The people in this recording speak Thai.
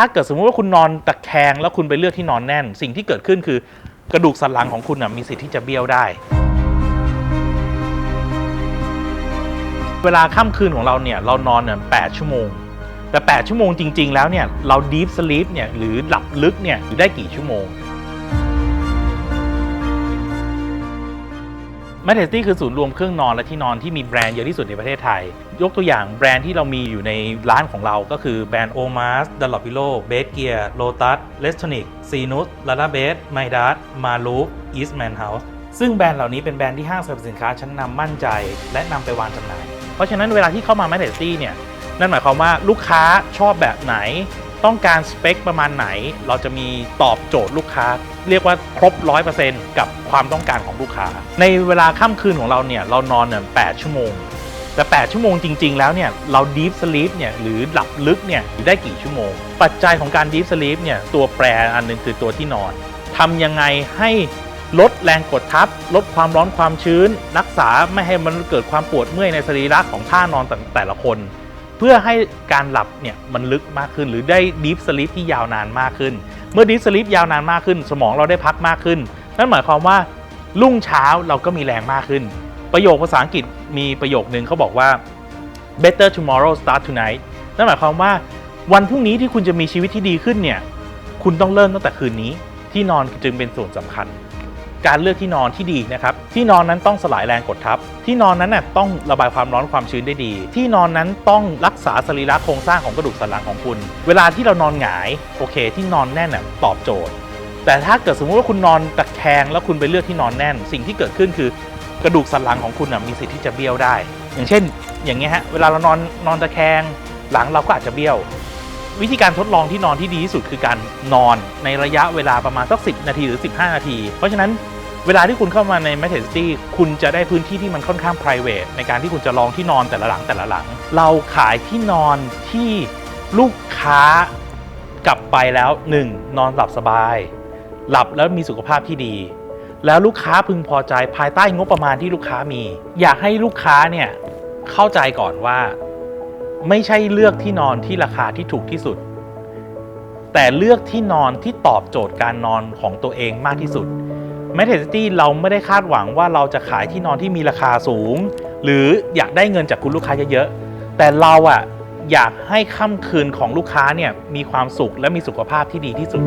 ถ้าเกิดสมมุติว่าคุณนอนตะแคงแล้วคุณไปเลือกที่นอนแน่น สิ่งที่เกิดขึ้นคือกระดูกสันหลังของคุณนะมีสิทธิ์ที่จะเบี้ยวได้ เวลาค่ำคืนของเราเนี่ยเรานอนเนี่ยแชั่วโมง แต่ 8 ชั่วโมงจริง ๆ แล้วเนี่ยเราดีฟสลีปเนี่ยหรือหลับลึกเนี่ยอยู่ได้กี่ชั่วโมง m a t e s t y คือศูนย์รวมเครื่องนอนและที่นอนที่มีแบรนด์เยอะที่สุดในประเทศไทย ยกตัวอย่างแบรนด์ที่เรามีอยู่ในร้านของเราก็คือแบรนด์ Omas d u n l o p Pillow Bed Gear Lotus Restonic Sinus Lala Bed m y d a s Maroop Eastman House ซึ่งแบรนด์เหล่านี้เป็นแบรนด์ที่ห้างสรรพสินค้าชั้นนำมั่นใจ และนำไปวางจำหน่าย เพราะฉะนั้นเวลาที่เข้ามา m a t e s t y เนี่ยนั่นหมายความว่าลูกค้าชอบแบบไหน ต้องการสเปคประมาณไหน เราจะมีตอบโจทย์ลูกค้า เรียกว่าครบ 100%กับความต้องการของลูกค้า ในเวลาค่ำคืนของเราเนี่ยเรานอนเนี่ย8ชั่วโมงแต่ 8 ชั่วโมงจริง ๆ แล้วเนี่ย เรา deep sleep เนี่ย หรือหลับลึกเนี่ยอยู่ได้กี่ชั่วโมง ปัจจัยของการ deep sleep เนี่ย ตัวแปรอันหนึงคือตัวที่นอนทำยังไงให้ลดแรงกดทับ ลดความร้อนความชื้น รักษาไม่ให้มันเกิดความปวดเมื่อยในสรีระของท่านอนแต่แต่ละคน เพื่อให้การหลับเนี่ยมันลึกมากขึ้น หรือได้ deep sleep ที่ยาวนานมากขึ้น เมื่อ deep sleep ยาวนานมากขึ้น สมองเราได้พักมากขึ้น นั่นหมายความว่ารุ่งเช้าเราก็มีแรงมากขึ้น ประโยคภาษาอังกฤษมีประโยคนึงเขาบอกว่า better tomorrow start tonight นั่นหมายความว่าวันพรุ่งนี้ที่คุณจะมีชีวิตที่ดีขึ้นเนี่ยคุณต้องเริ่มตั้งแต่คืนนี้ที่นอนจึงเป็นส่วนสำคัญ การเลือกที่นอนที่ดีนะครับที่นอนนั้นต้องสลายแรงกดทับ ที่นอนนั้นน่ะต้องระบายความร้อนความชื้นได้ดี ที่นอนนั้นต้องรักษาสรีระโครงสร้างของกระดูกสันหลังของคุณ เวลาที่เรานอนหงายโอเค ที่นอนแน่นน่ะตอบโจทย์ แต่ถ้าเกิดสมมุติว่าคุณนอนตะแคงแล้วคุณไปเลือกที่นอนแน่น สิ่งที่เกิดขึ้นคือกระดูกสันหลังของคุณน่ะมีสิทธิ์ที่จะเบี้ยวได้ อย่างเช่น อย่างเงี้ยฮะเวลาเรานอนนอนตะแคงหลังเราก็อาจจะเบี้ยว วิธีการทดลองที่นอนที่ดีที่สุดคือการนอนในระยะเวลาประมาณสัก10 นาทีหรือ 15 นาที เพราะฉะนั้น เวลาที่คุณเข้ามาใน m a t e r n i t y คุณจะได้พื้นที่ที่มันค่อนข้าง p r i v a t ในการที่คุณจะลองที่นอนแต่ละหลังแต่ละหลัง เราขายที่นอนที่ลูกค้ากลับไปแล้ว 1. นอนหลับสบาย หลับแล้วมีสุขภาพที่ดี แล้วลูกค้าพึงพอใจภายใต้งบประมาณที่ลูกค้ามี อยากให้ลูกค้าเนี่ยเข้าใจก่อนว่า ไม่ใช่เลือกที่นอนที่ราคาที่ถูกที่สุด แต่เลือกที่นอนที่ตอบโจทย์การนอนของตัวเองมากที่สุด m ม t เทสตี้เราไม่ได้คาดหวังว่าเราจะขายที่นอนที่มีราคาสูง หรืออยากได้เงินจากคุณลูกค้าเยอะๆแต่เราอะอยากให้ค่ำคืนของลูกค้าเนี่ยมีความสุขและมีสุขภาพที่ดีที่สุด